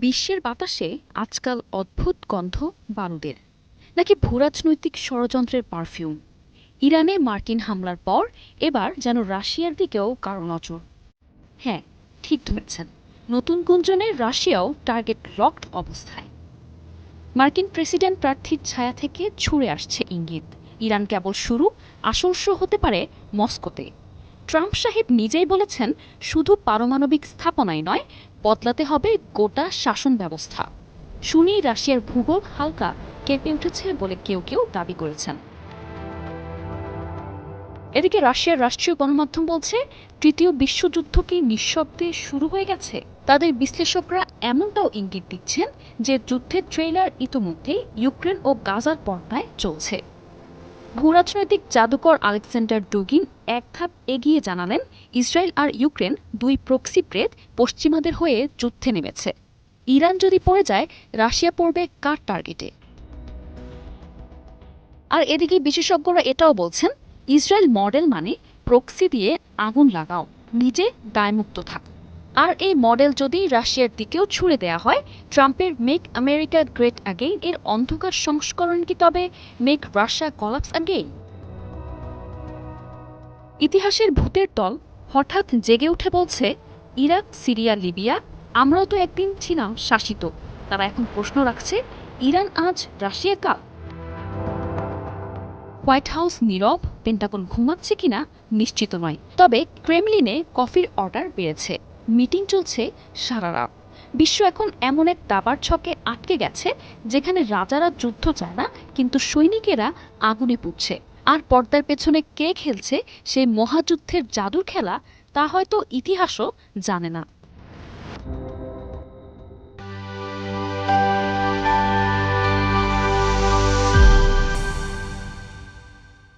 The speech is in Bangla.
বিশ্বের বাতাসে আজকাল অদ্ভুত গন্ধ বারুদের। নাকি ভূরাজনৈতিক ষড়যন্ত্রের পারফিউম। ইরানে মার্কিন হামলার পর এবার যেন রাশিয়ার দিকেও কারও নজর। হ্যাঁ ঠিক ধরেছেন। নতুন গুঞ্জনে রাশিয়াও টার্গেট লকড অবস্থায়। মার্কিন প্রেসিডেন্ট প্রার্থীর ছায়া থেকে ছুড়ে আসছে ইঙ্গিত। ইরান কেবল শুরু, আসল হতে পারে মস্কোতে। ট্রাম্প সাহেব নিজেই বলেছেন, শুধু পারমাণবিক স্থাপনাই নয়, বদলাতে হবে গোটা শাসন ব্যবস্থা। শুনেই রাশিয়ার ভূগোল হালকা কেঁপে উঠেছে বলে কেউ কেউ দাবি করেছেন। এদিকে রাশিয়ার রাষ্ট্রীয় গণমাধ্যম বলছে, তৃতীয় বিশ্বযুদ্ধ কি নিঃশব্দে শুরু হয়ে গেছে। তাদের বিশ্লেষকরা এমনটাও ইঙ্গিত দিচ্ছেন যে যুদ্ধের ট্রেলার ইতোমধ্যেই ইউক্রেন ও গাজার পর্দায় চলছে। ভূরাজনৈতিক জাদুকর আলেকজান্ডার ডুগিন এক ধাপ এগিয়ে জানালেন, ইসরায়েল আর ইউক্রেন দুই প্রক্সি প্রেত পশ্চিমাদের হয়ে যুদ্ধে নেমেছে। ইরান যদি পড়ে যায়, রাশিয়া পড়বে কার টার্গেটে? আর এদিকে বিশেষজ্ঞরা এটাও বলছেন, ইসরায়েল মডেল মানে প্রক্সি দিয়ে আগুন লাগাও, নিজে দায়মুক্ত থাক। আর এই মডেল যদি রাশিয়ার দিকেও ছুড়ে দেয়া হয়, ট্রাম্পের মেক আমেরিকা গ্রেট অ্যাগেইন এর অন্ধকার সংস্করণ কি তবে মেক রাশিয়া কলাপস অ্যাগেইন ইতিহাসের ভূতের দল হঠাৎ জেগে উঠে বলছে, ইরাক, সিরিয়া, লিবিয়া, আমরাও তো একদিন ছিলাম শাসিত। তারা এখন প্রশ্ন রাখছে, ইরান আজ রাশিয়া কাপ হোয়াইট হাউস নীরব, পেন্টাগন ঘুমাচ্ছে কিনা নিশ্চিত নয়। তবে ক্রেমলিনে কফির অর্ডার বেড়েছে। মিটিং চলছে সারা রাত। বিশ্ব এখন এমন এক দাবার ছকে আটকে গেছে, যেখানে রাজারা যুদ্ধ চায় না, কিন্তু সৈনিকেরা আগুনে পুড়ছে। আর পর্দার পেছনে কে খেলছে সেই মহাযুদ্ধের জাদুর খেলা, তা হয়তো ইতিহাসও জানে না।